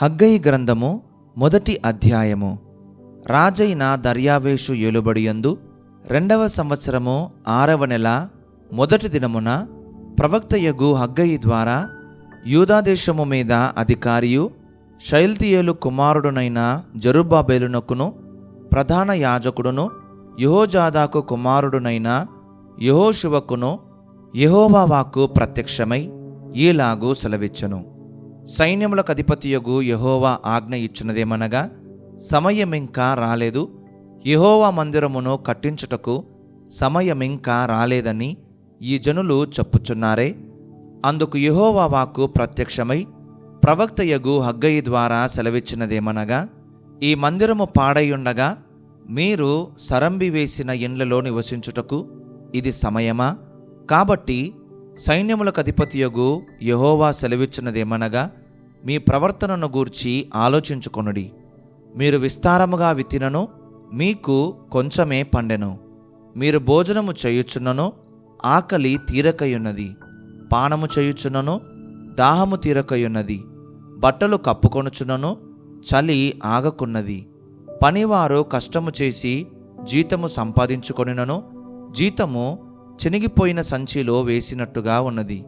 హగ్గయి గ్రంథము మొదటి అధ్యాయము. రాజైన దర్యావేషు ఏలుబడియందు రెండవ సంవత్సరము ఆరవ నెల మొదటి దినమున ప్రవక్తయగు హగ్గయి ద్వారా యూదాదేశము మీద అధికారియు శైల్తియేలు కుమారుడునైన జరుబాబేలునకును ప్రధాన యాజకుడును యహోజాదాకు కుమారుడునైన యహోశివకును యహోవాకు ప్రత్యక్షమై ఈలాగూ సెలవిచ్చెను. సైన్యములకు అధిపతియగు యహోవా ఆజ్ఞ ఇచ్చినదేమనగా సమయమింకా రాలేదు యహోవా మందిరమును కట్టించుటకు సమయమింకా రాలేదని ఈ జనులు చెప్పుచున్నారే. అందుకు యహోవా వాక్కు ప్రత్యక్షమై ప్రవక్తయగు హగ్గయి ద్వారా సెలవిచ్చినదేమనగా ఈ మందిరము పాడైయుండగా మీరు సరంబి వేసిన ఇండ్లలో నివసించుటకు ఇది సమయమా? కాబట్టి సైన్యములకు అధిపతియగు యహోవా సెలవిచ్చినదేమనగా మీ ప్రవర్తనను గూర్చి ఆలోచించుకొనుడి. మీరు విస్తారముగా విత్తినను మీకు కొంచెమే పండెను. మీరు భోజనము చేయుచున్నను ఆకలి తీరకయున్నది. పానము చేయుచున్నను దాహము తీరకయున్నది. బట్టలు కప్పుకొనుచున్నను చలి ఆగకున్నది. పనివారు కష్టము చేసి జీతము సంపాదించుకొనినను జీతము చినిగిపోయిన సంచిలో వేసినట్టుగా ఉన్నది.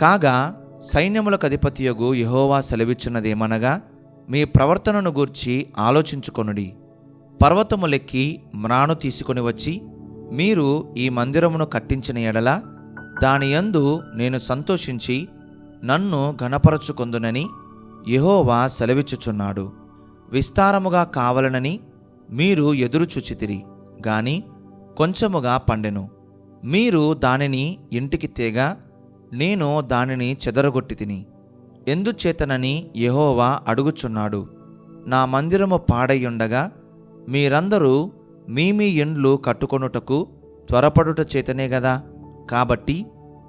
కాగా సైన్యములకు అధిపతియగు యహోవా సెలవిచ్చున్నదేమనగా మీ ప్రవర్తనను గూర్చి ఆలోచించుకొనుడి. పర్వతములెక్కి మ్రాను తీసుకొని వచ్చి మీరు ఈ మందిరమును కట్టించిన ఎడల దాని యందు నేను సంతోషించి నన్ను ఘనపరచుకొందునని యహోవా సెలవిచ్చుచున్నాడు. విస్తారముగా కావలనని మీరు ఎదురుచూచితిరి గాని కొంచెముగా పండెను. మీరు దానిని ఇంటికి తేగా నేను దానిని చెదరగొట్టి తిని. ఎందుచేతనని యహోవా అడుగుచున్నాడు. నా మందిరము పాడయ్యుండగా మీరందరూ మీ మీ ఇండ్లు కట్టుకొనుటకు త్వరపడుట చేతనే గదా. కాబట్టి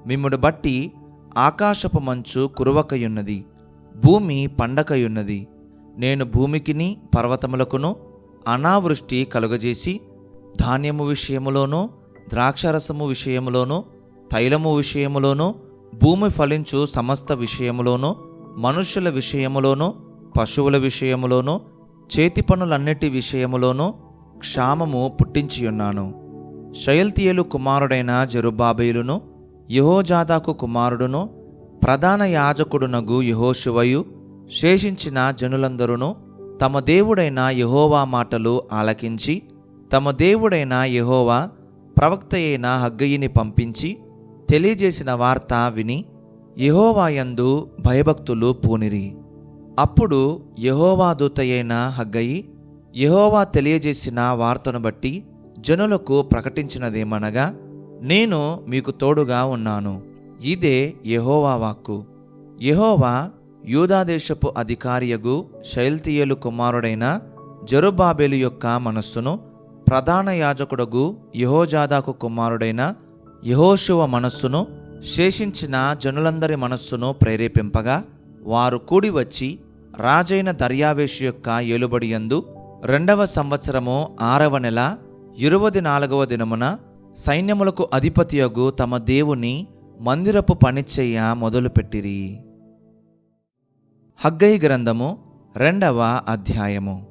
మిమ్ముడు బట్టి ఆకాశపు మంచు కురవకయున్నది భూమి పండకయున్నది. నేను భూమికిని పర్వతములకును అనావృష్టి కలుగజేసి ధాన్యము విషయములోనూ ద్రాక్షరసము విషయములోనూ తైలము విషయములోనూ భూమి ఫలించు సమస్త విషయములోనూ మనుష్యుల విషయములోనూ పశువుల విషయములోనూ చేతి పనులన్నిటి విషయములోనూ క్షామము పుట్టించియున్నాను. షయల్తీయేలు కుమారుడైన జరుబాబేలును యహోజాదాకు కుమారుడును ప్రధాన యాజకుడునగు యహోశివయు శేషించిన జనులందరూ తమ దేవుడైన యహోవా మాటలు ఆలకించి తమ దేవుడైన యహోవా ప్రవక్త అయిన హగ్గయిని పంపించి తెలియజేసిన వార్త విని యహోవాయందు భయభక్తులు పూనిరి. అప్పుడు యహోవా దూతయైన హగ్గయి యహోవా తెలియజేసిన వార్తను బట్టి జనులకు ప్రకటించినదేమనగా నేను మీకు తోడుగా ఉన్నాను. ఇదే యహోవా వాక్కు. యహోవా యూదాదేశపు అధికారియగు శైల్తీయేలు కుమారుడైన జరుబాబేలు యొక్క మనస్సును ప్రధాన యాజకుడగు యహోజాదాకు కుమారుడైన యహోశివ మనస్సును శేషించిన జనులందరి మనస్సును ప్రేరేపింపగా వారు కూడి వచ్చి రాజైన దర్యావేషు యొక్క ఏలుబడియందు రెండవ సంవత్సరము ఆరవ నెల ఇరువది నాలుగవ దినమున సైన్యములకు అధిపతియగు తమ దేవుని మందిరపు పనిచేయ మొదలుపెట్టిరి హగ్గయి గ్రంథము రెండవ అధ్యాయము.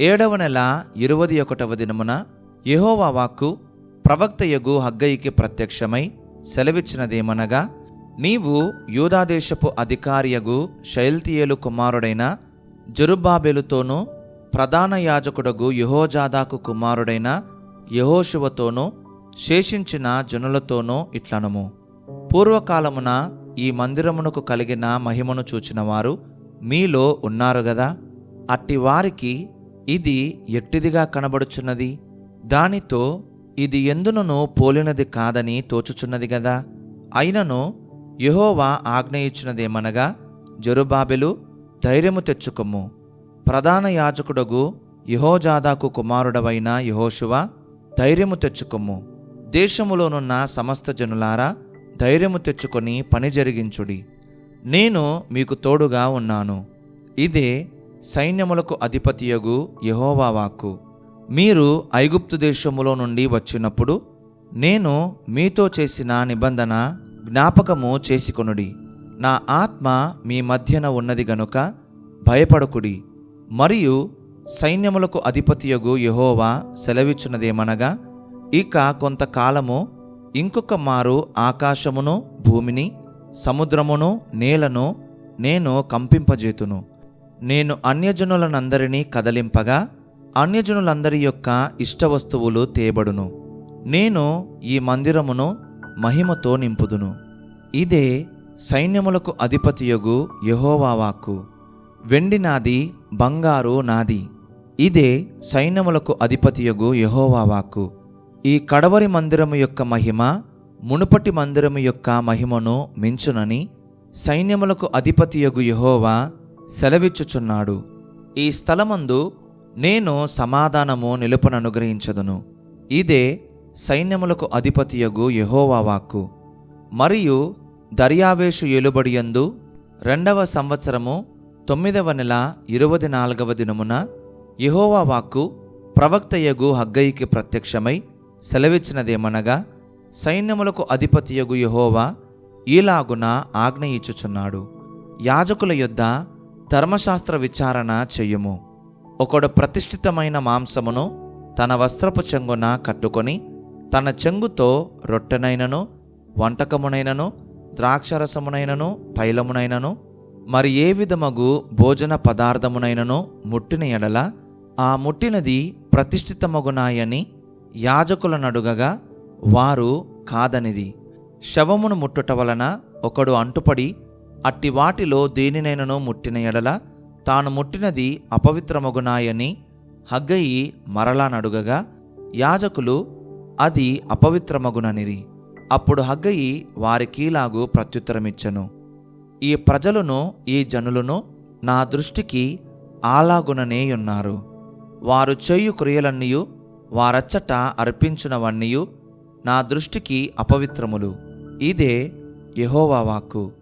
ఏడవ నెల ఇరవది ఒకటవ దినమున యహోవా వాక్కు ప్రవక్త యగు హగ్గయికి ప్రత్యక్షమై సెలవిచ్చినదేమనగా నీవు యూదాదేశపు అధికారియగు శైల్తీయేలు కుమారుడైన జరుబాబెలుతోనూ ప్రధాన యాజకుడగు యహోజాదాకు కుమారుడైన యహోశివతోనూ శేషించిన జనులతోనూ ఇట్లనము. పూర్వకాలమున ఈ మందిరమునకు కలిగిన మహిమను చూచినవారు మీలో ఉన్నారు గదా? అట్టి వారికి ఇది ఎట్టిదిగా కనబడుచున్నది? దానితో ఇది ఎందునను పోలినది కాదని తోచుచున్నది గదా? అయినను యహోవా ఆజ్ఞ ఇచ్చినదేమనగా జరుబాబెలు ధైర్యము తెచ్చుకుము ప్రధాన యాజకుడగు యహోజాదాకు కుమారుడవైన యహోశువ ధైర్యము తెచ్చుకుము దేశములోనున్న సమస్త జనులారా ధైర్యము తెచ్చుకొని పని జరిగించుడి. నేను మీకు తోడుగా ఉన్నాను. ఇదే సైన్యములకు అధిపతియగు యహోవా వాక్కు. మీరు ఐగుప్తు దేశములో నుండి వచ్చినప్పుడు నేను మీతో చేసిన నిబంధన జ్ఞాపకము చేసుకొనుడి. నా ఆత్మ మీ మధ్యన ఉన్నది గనుక భయపడకుడి. మరియు సైన్యములకు అధిపతియగు యెహోవా సెలవిచ్చినదేమనగా ఇక కొంతకాలము ఇంకొక మారు ఆకాశమును భూమిని సముద్రమును నేలను నేను కంపింపజేతును. నేను అన్యజనులనందరినీ కదలింపగా అన్యజనులందరి యొక్క ఇష్టవస్తువులు తేబడును. నేను ఈ మందిరమును మహిమతో నింపుదును. ఇదే సైన్యములకు అధిపతియగు యెహోవా వాక్కు. వెండి నాది బంగారు నాది. ఇదే సైన్యములకు అధిపతియగు యెహోవా వాక్కు. ఈ కడవరి మందిరము యొక్క మహిమ మునుపటి మందిరము యొక్క మహిమను మించునని సైన్యములకు అధిపతియగు యహోవా సెలవిచ్చుచున్నాడు. ఈ స్థలమందు నేను సమాధానము నిలుపననుగ్రహించదును ఇదే సైన్యములకు అధిపతియగు యహోవా వాక్కు. మరియు దర్యావేషు ఏలుబడియందు రెండవ సంవత్సరము తొమ్మిదవ నెల ఇరవై నాలుగవ దినమున యహోవా వాక్కు ప్రవక్తయగు హగ్గయికి ప్రత్యక్షమై సెలవిచ్చినదేమనగా సైన్యములకు అధిపతియగు యహోవా ఈలాగున ఆజ్ఞ ఇచ్చుచున్నాడు. యాజకుల యొద్ద ధర్మశాస్త్ర విచారణ చెయ్యుము ఒకడు ప్రతిష్ఠితమైన మాంసమును తన వస్త్రపు చెంగున కట్టుకొని తన చెంగుతో రొట్టెనైనను వంటకమునైనను ద్రాక్షరసమునైనను తైలమునైనను మరి ఏ విధమగు భోజన పదార్థమునైనను ముట్టిన ఎడల ఆ ముట్టినది ప్రతిష్ఠితమగునాయని యాజకులనడుగగా వారు కాదనిది. శవమును ముట్టుట వలన ఒకడు అంటుపడి అట్టి వాటిలో దేనినైనను ముట్టిన ఎడల తాను ముట్టినది అపవిత్రమగునాయని హగ్గయి మరలా నడుగగా యాజకులు అది అపవిత్రమగుననిరి. అప్పుడు హగ్గయి వారికీలాగు ప్రత్యుత్తరమిచ్చను. ఈ ప్రజలను ఈ జనులను నా దృష్టికి ఆలాగుననేయున్నారు. వారు చేయు క్రియలన్నీయు వారచ్చట అర్పించునవన్నీయు నా దృష్టికి అపవిత్రములు. ఇదే యెహోవా వాక్కు.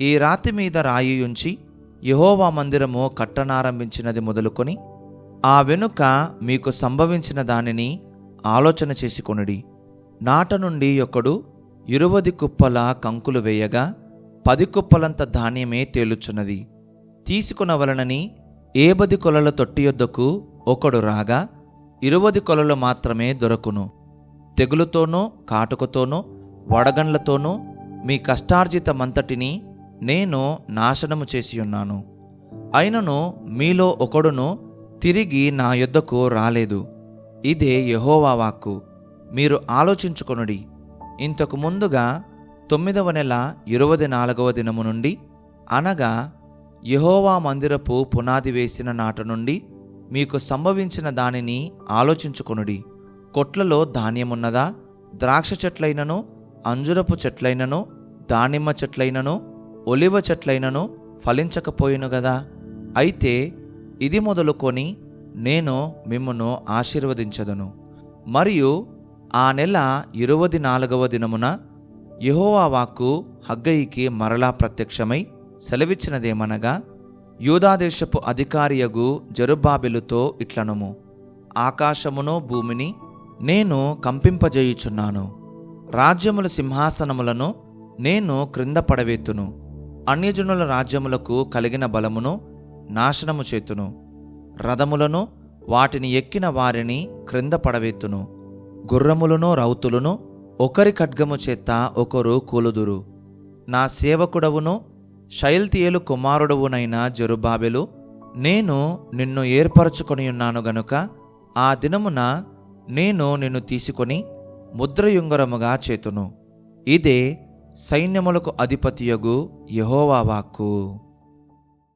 ఈ రాతి మీద రాయియుంచి ఉంచి యహోవా మందిరము కట్టనారంభించినది మొదలుకొని ఆ వెనుక మీకు సంభవించిన దానిని ఆలోచన చేసుకొనుడి. నాట నుండి ఒకడు ఇరువది కుప్పల కంకులు వేయగా పది కుప్పలంత ధాన్యమే తేలుచున్నది. తీసుకునవలనని ఏబది కొలల తొట్టి యొద్దకు ఒకడు రాగా ఇరువది కొలలు మాత్రమే దొరకును. తెగులుతోనూ కాటుకతోనూ వడగండ్లతోనూ మీ కష్టార్జితమంతటిని నేను నాశనము చేసి ఉన్నాను. అయినను మీలో ఒకడును తిరిగి నా యొద్దకు రాలేదు. ఇదే యహోవా వాక్కు. మీరు ఆలోచించుకొనుడి. ఇంతకు ముందుగా తొమ్మిదవ నెల ఇరవై నాలుగవ దినము నుండి అనగా యహోవా మందిరపు పునాది వేసిన నాట నుండి మీకు సంభవించిన దానిని ఆలోచించుకొనుడి. కొట్లలో ధాన్యమున్నదా? ద్రాక్ష చెట్లైనను? అంజురపు చెట్లైనను? దానిమ్మ చెట్లైనను? ఒలివ చెట్లైనను ఫలించకపోయిను గదా. అయితే ఇది మొదలుకొని నేను మిమ్మను ఆశీర్వదించదను. మరియు ఆ నెల ఇరవది నాలుగవ దినమున యహోవా వాక్కు హగ్గయికి మరలా ప్రత్యక్షమై సెలవిచ్చినదేమనగా యూదాదేశపు అధికారియగు జరుబాబెలుతో ఇట్లనుము. ఆకాశమును భూమిని నేను కంపింపజేయుచున్నాను. రాజ్యముల సింహాసనములను నేను క్రింద పడవేతును అన్యజనుల రాజ్యములకు కలిగిన బలమును నాశనము చేతును. రథములను వాటిని ఎక్కిన వారిని క్రింద పడవెత్తును. గుర్రములను రౌతులను ఒకరి ఖడ్గము చేత ఒకరు కూలుదురు. నా సేవకుడవును శైల్తీయేలు కుమారుడవునైన జరుబాబెలు నేను నిన్ను ఏర్పరచుకొని ఉన్నాను గనుక ఆ దినమున నేను నిన్ను తీసుకొని ముద్రయుంగరముగా చేతును. ఇదే సైన్యములకు అధిపతియగు యహోవా వాక్కు.